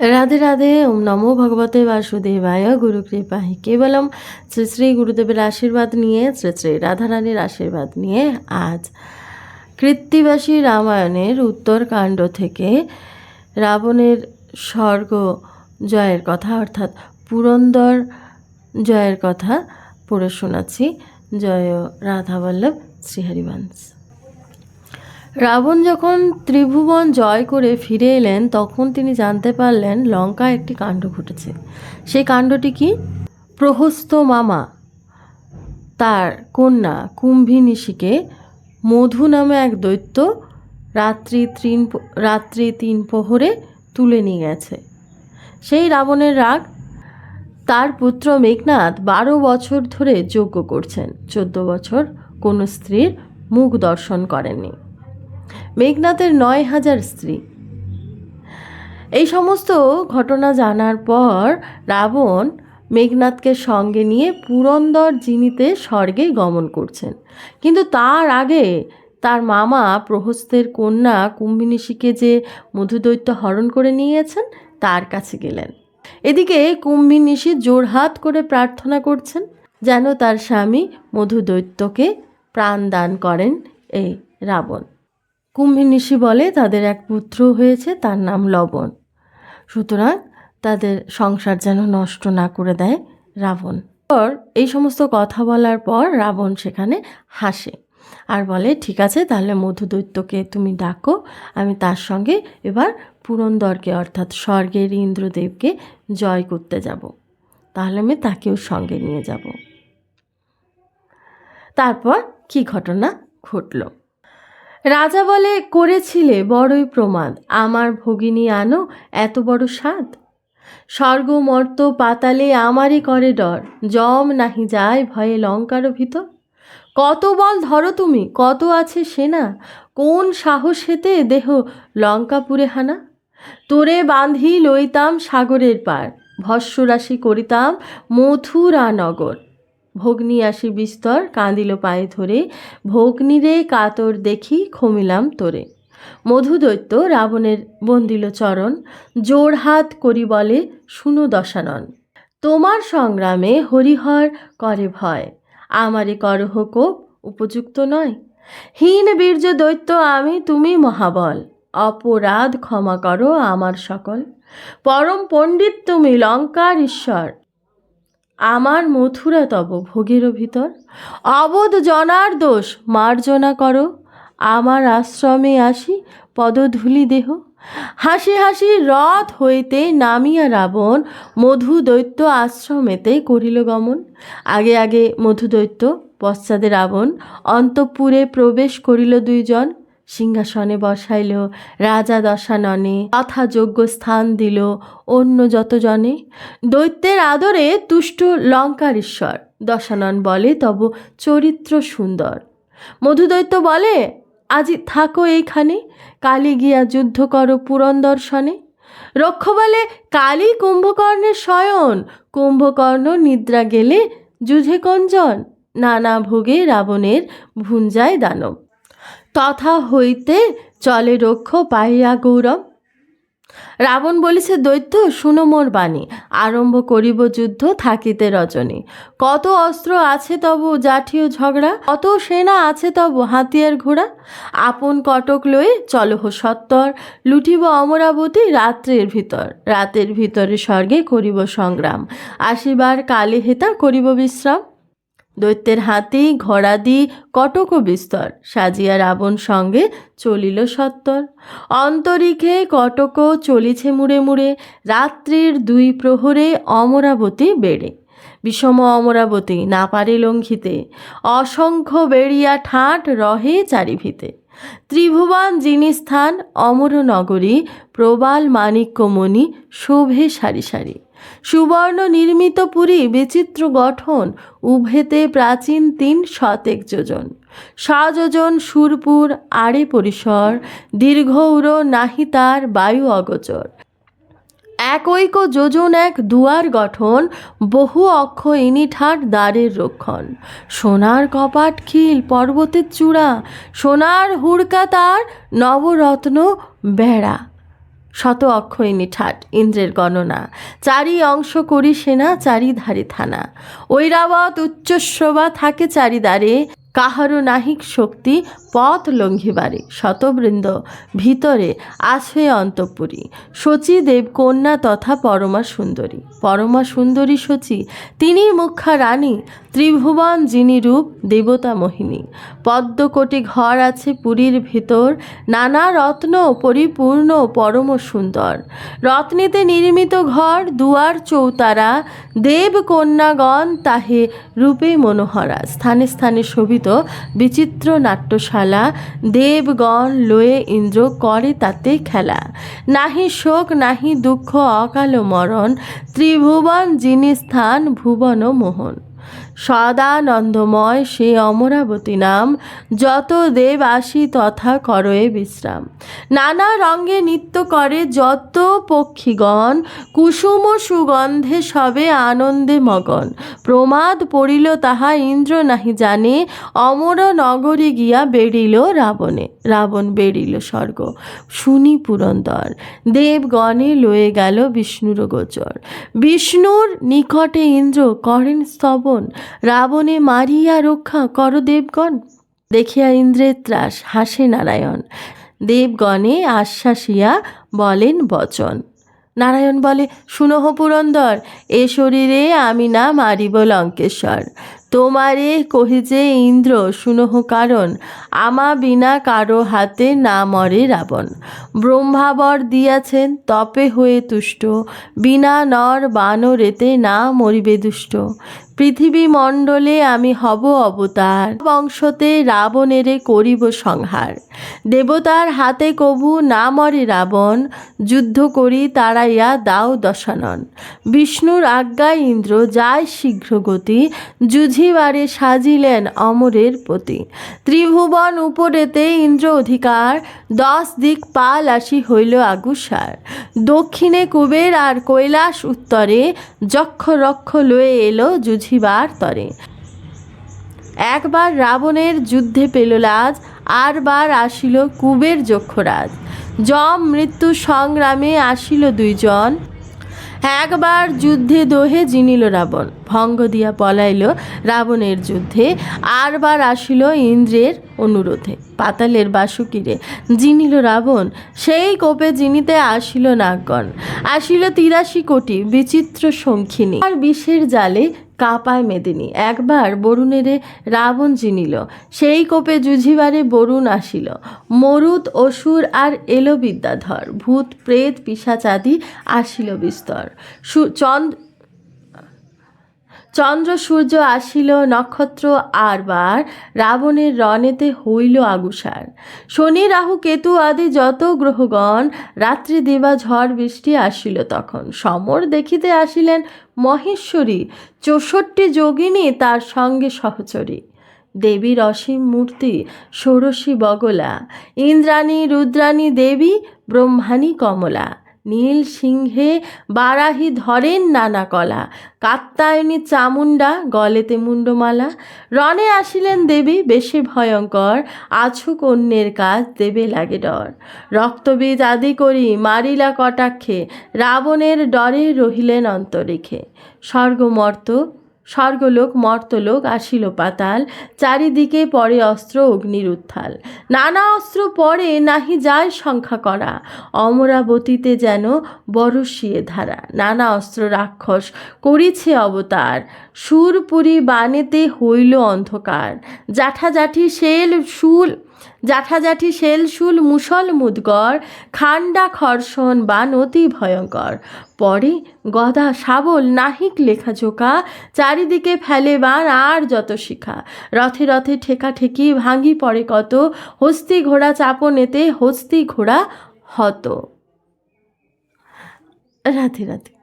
রাধে রাধে ওম নমো ভগবতে বাসুদেবায় গুরু কৃপাহি কেবলম শ্রী শ্রী গুরুদেবের আশীর্বাদ নিয়ে শ্রী শ্রী রাধারানীর আশীর্বাদ নিয়ে আজ কৃত্তিবাসী রামায়ণের উত্তরকাণ্ড থেকে রাবণের স্বর্গ জয়ের কথা, অর্থাৎ পুরন্দর জয়ের কথা পড়ে শোনাচ্ছি। জয় রাধাবল্লভ, শ্রীহরিবংশ। রাবণ যখন ত্রিভুবন জয় করে ফিরে এলেন, তখন তিনি জানতে পারলেন লঙ্কায় একটি কাণ্ড ঘটেছে। সেই কাণ্ডটি কি? প্রহস্ত মামা, তার কন্যা কুম্ভিনিশিকে মধু নামে এক দৈত্য রাত্রি তিন রাত্রি তিন প্রহরে তুলে নিয়ে গেছে। সেই রাবণের রাগ তার পুত্র মেঘনাথ বারো বছর ধরে যজ্ঞ করছেন। চোদ্দ বছর কোনো স্ত্রীর মুখ দর্শন করেননি। মেঘনাথের নয় হাজার স্ত্রী। এই সমস্ত ঘটনা জানার পর রাবণ মেঘনাথকে সঙ্গে নিয়ে পুরন্দর জিনিতে স্বর্গে গমন করছেন। কিন্তু তার আগে তার মামা প্রহস্তের কন্যা কুম্ভিনিশিকে যে মধুদৈত্য হরণ করে নিয়েছেন, তার কাছে গেলেন। এদিকে কুম্ভিনিশি জোরহাত করে প্রার্থনা করছেন যেন তার স্বামী মধুদৈত্যকে প্রাণ দান করেন এই রাবণ। কুম্ভিনিশি বলে তাদের এক পুত্র হয়েছে, তার নাম লবণ। সুতরাং তাদের সংসার যেন নষ্ট না করে দেয় রাবণ। পর এই সমস্ত কথা বলার পর রাবণ সেখানে হাসে আর বলে, ঠিক আছে, তাহলে মধুদৈত্যকে তুমি ডাকো, আমি তার সঙ্গে এবার পুরন্দরকে, অর্থাৎ স্বর্গের ইন্দ্রদেবকে জয় করতে যাব। তাহলে আমি তাকেও সঙ্গে নিয়ে যাব। তারপর কি ঘটনা ঘটলো? রাজা বলে, করেছিলে বড়ই প্রমাদ। আমার ভগিনী আনো এত বড় স্বাদ। স্বর্গ মর্ত পাতালে আমারই করে ডর। জম নাহি যায় ভয়ে লঙ্কারও ভিতর। কত বল ধরো তুমি, কত আছে সেনা? কোন সাহস হেতে দেহ লঙ্কাপুরে হানা? তোরে বাঁধি লইতাম সাগরের পার। ভস্যরাশি করিতাম মথুরা নগর ভগ্নী আসি বিস্তর, কাঁদিল পায়ে ধরে, ভগ্নীরে কাতর দেখি খমিলাম তোরে। মধুদৈত্য রাবণের বন্দিল চরণ, জোর হাত করি বলে, শুনো দশানন। তোমার সংগ্রামে হরিহর করে ভয়, আমারে করহ কোপ উপযুক্ত নয়। হীন বীর্য দৈত্য আমি, তুমি মহাবল, অপরাধ ক্ষমা করো আমার সকল। পরম পণ্ডিত তুমি লঙ্কার ঈশ্বর আমার মথুরা তব ভোগেরও ভিতর। অবোধ জনার দোষ মার্জনা করো। আমার আশ্রমে আসি পদধূলি দেহ। হাসি হাসি রথ হইতে নামিয়া রাবণ মধু দৈত্য আশ্রমেতে করিল গমন। আগে আগে মধু দৈত্য পশ্চাদে রাবণ, অন্তঃপুরে প্রবেশ করিল দুইজন। সিংহাসনে বসাইল, রাজা দশাননে যথাযোগ্য স্থান দিল অন্য যতজনে। দৈত্যের আদরে তুষ্ট লঙ্কার ঈশ্বর দশানন বলে, তব চরিত্র সুন্দর। মধুদৈত্য বলে, আজি থাকো এইখানে, কালী গিয়া যুদ্ধ করো পুরন্দর সনে রক্ষ বলে, কালী কুম্ভকর্ণের শয়ন, কুম্ভকর্ণ নিদ্রা গেলে যুঝে কঞ্জন নানা ভোগে রাবণের ভুঞ্জায় দানব। তথা হইতে চলে রক্ষ পাইয়া গৌরব। রাবণ বলিছে, দৈত্য, শুনো মোর বাণী। আরম্ভ করিব যুদ্ধ, থাকিতে রজনী। কত অস্ত্র আছে তব জাঠিও ঝগড়া? কত সেনা আছে তব হাতিয়ার ঘোড়া? আপন কটক লয়ে চলহ সত্তর। লুটিব অমরাবতী রাত্রের ভিতর। রাতের ভিতরে স্বর্গে করিব সংগ্রাম। আসিবার কালে হেতা করিব বিশ্রাম। দৈত্যের হাতি ঘোড়াদি কটক বিস্তর। সাজিয়া রাবণ সঙ্গে চলিল সত্তর। অন্তরিক্ষে কটক চলিছে মুড়ে মুড়ে, রাত্রির দুই প্রহরে অমরাবতী বেড়ে। বিষম অমরাবতী না পারে লঙ্ঘিতে, অসংখ্য বেড়িয়া ঠাঁট রহে চারিভিতে। ত্রিভুবন, যিনি স্থান অমর নগরী প্রবাল মাণিক্যমণি শোভে সারি সারি সুবর্ণ নির্মিত পুরী বিচিত্র গঠন, উভেতে প্রাচীন তিন শতেক যোজন। সযোজন সুরপুর, আড়ে পরিসর, দীর্ঘ উড়ো নাহি তার বায়ু অগোচর। এক ঐক যোজন, এক দুয়ার গঠন, বহু অক্ষ ইনিঠার দ্বারের রক্ষণ। সোনার কপাট খিল পর্বতের চূড়া, সোনার হুড়কা তার নবরত্ন বেড়া। শত অক্ষয়িনী ঠাট ইন্দ্রের গণনা, চারি অংশ করি সেনা চারিধারে থানা। ঐরাবত উচ্চস্রবা থাকে চারিদারে কাহারও নাহিক শক্তি পথ লঙ্ঘিবারে। শতবৃন্দ, ভিতরে আছে অন্তপুরী। শচী দেবকন্যা তথা পরমা সুন্দরী। পরমা সুন্দরী শচী তিনি মুখ্যা রানী, ত্রিভুবন যিনি রূপ দেবতা মোহিনী। পদ্মকোটি ঘর আছে পুরীর ভিতর, নানা রত্ন পরিপূর্ণ পরম সুন্দর। রত্নেতে নির্মিত ঘর, দুয়ার, চৌতারা, দেব কন্যাগণ তাহে রূপে মনোহরা। স্থানে স্থানে শোভিত বিচিত্র নাট্যশালা দেবগণ লয়ে, ইন্দ্র, করে তাতে খেলা। নাহি শোক, নাহি দুঃখ, অকাল মরণ, ত্রিভুবন, যিনি স্থান, ভুবন, মোহন। সদানন্দময় সে অমরাবতী নাম। যত দেব আসি তথা করয়ে বিশ্রাম। নানা রঙ্গে নৃত্য করে যত পক্ষীগণ, কুসুম সুগন্ধে সবে আনন্দে মগন। প্রমাদ পড়িল তাহা ইন্দ্র নাহি জানে, অমর নগরে গিয়া বেড়িল রাবণে, রাবণ বেড়িল স্বর্গ। শুনি পুরন্দর দেবগণে লয়ে গেল বিষ্ণুর গোচর। বিষ্ণুর নিকটে ইন্দ্র করেন স্তবন রাবণে মারিয়া রক্ষা কর দেবগণ। দেখিয়া ইন্দ্রের ত্রাস, হাসে নারায়ণ। দেবগণে আশ্বাসিয়া বলেন, বচন। নারায়ণ বলে শুনহ পুরন্দর, এ শরীরে আমি না মারিব লঙ্কেশ্বর। তোমারে কহিছে ইন্দ্র শুনহ কারণ, আমা বিনা কারও হাতে না মরে রাবণ। ব্রহ্মাবর দিয়াছেন, তপে হয়ে তুষ্ট। বিনা নর বানরেতে না মরিবে দুষ্ট। পৃথিবী মণ্ডলে আমি হব অবতার। বংশতে রাবণেরে করিব সংহার। দেবতার হাতে কবু না মরে রাবণ, যুদ্ধ করি তাড়াইয়া দাও দশানন। বিষ্ণুর আজ্ঞায় ইন্দ্র যায় শীঘ্র গতি যুঝিবারে সাজিলেন অমরের প্রতি ত্রিভুবন উপরেতে ইন্দ্র অধিকার, দশ দিক পাল আসি হইল আগুসার। দক্ষিণে কুবের আর কৈলাস উত্তরে যক্ষ রক্ষ লয়ে এলো যুঝিবার তরে। একবার রাবণের যুদ্ধে পেল লাজ আরবার আসিল কুবের যক্ষরাজ। যম মৃত্যু সংগ্রামে আসিল দুইজন। একবার যুদ্ধে দোহে জিনিল রাবণ। ভঙ্গ দিয়া পলাইল রাবণের যুদ্ধে। আরবার আসিল ইন্দ্রের অনুরোধে। পাতালের বাসুকিরে, জিনিল রাবণ, সেই কোপে জিনিতে আসিল নাগগণ। আসিল তিরাশি কোটি বিচিত্র সংখিনী আর বিষের জালে কাঁপায় মেদিনী। একবার বরুণেরে রাবণ চিনিল সেই কোপে যুঝিবারে বরুণ আসিল। মরুত, অসুর আর এলো বিদ্যাধর, ভূত, প্রেত পিসাচাদি আসিল বিস্তর। সু- চন্দ্র সূর্য আসিল, নক্ষত্র আরবার রাবণের রণেতে হইল আগুসার। শনি, রাহু, কেতু আদি যত গ্রহগণ, রাত্রি দিবা ঝড় বৃষ্টি আসিল তখন। সমর দেখিতে আসিলেন মহেশ্বরী, চৌষট্টি যোগিনী তার সঙ্গে সহচরী। দেবীর অসীম মূর্তি, ষোড়শী বগলা, ইন্দ্রাণী, রুদ্রাণী দেবী, ব্রহ্মাণী কমলা। নীল সিংহে বারাহি ধরেন নানা কলা। কাত্তায়নী চামুন্ডা গলেতে মুন্ডমালা রণে আসিলেন দেবী, বেশি ভয়ঙ্কর আছুক অন্যের কাজ দেবে লাগে ডর। রক্তবীজ আদি করি মারিলা কটাক্ষে, রাবণের ডরে রহিলেন অন্তরিক্ষে স্বর্গমর্ত স্বর্গলোক, মর্তলোক আসিল পাতাল চারিদিকে পরে অস্ত্র অগ্নির উত্থাল নানা অস্ত্র পরে নাহি যায় সংখ্যা করা। অমরাবতীতে যেন বরশিয়ে ধারা। নানা অস্ত্র রাক্ষস করিছে অবতার। সুরপুরি বানেতে হইল অন্ধকার। জাঠাজাঠি শেল, শুল জাঠাজাঠি শেল, শুল মুসল মুদগর খান্ডা খর্ষণ বান অতি ভয়ঙ্কর। পরে গদা, শাবল, নাহিক লেখা জোকা চারিদিকে ফেলে বান আর যত শিখা। রথে রথে ঠেকা ঠেকি ভাঙি পড়ে কত, হস্তি ঘোড়া চাপনেতে হস্তি ঘোড়া হত। রাধে রাধে।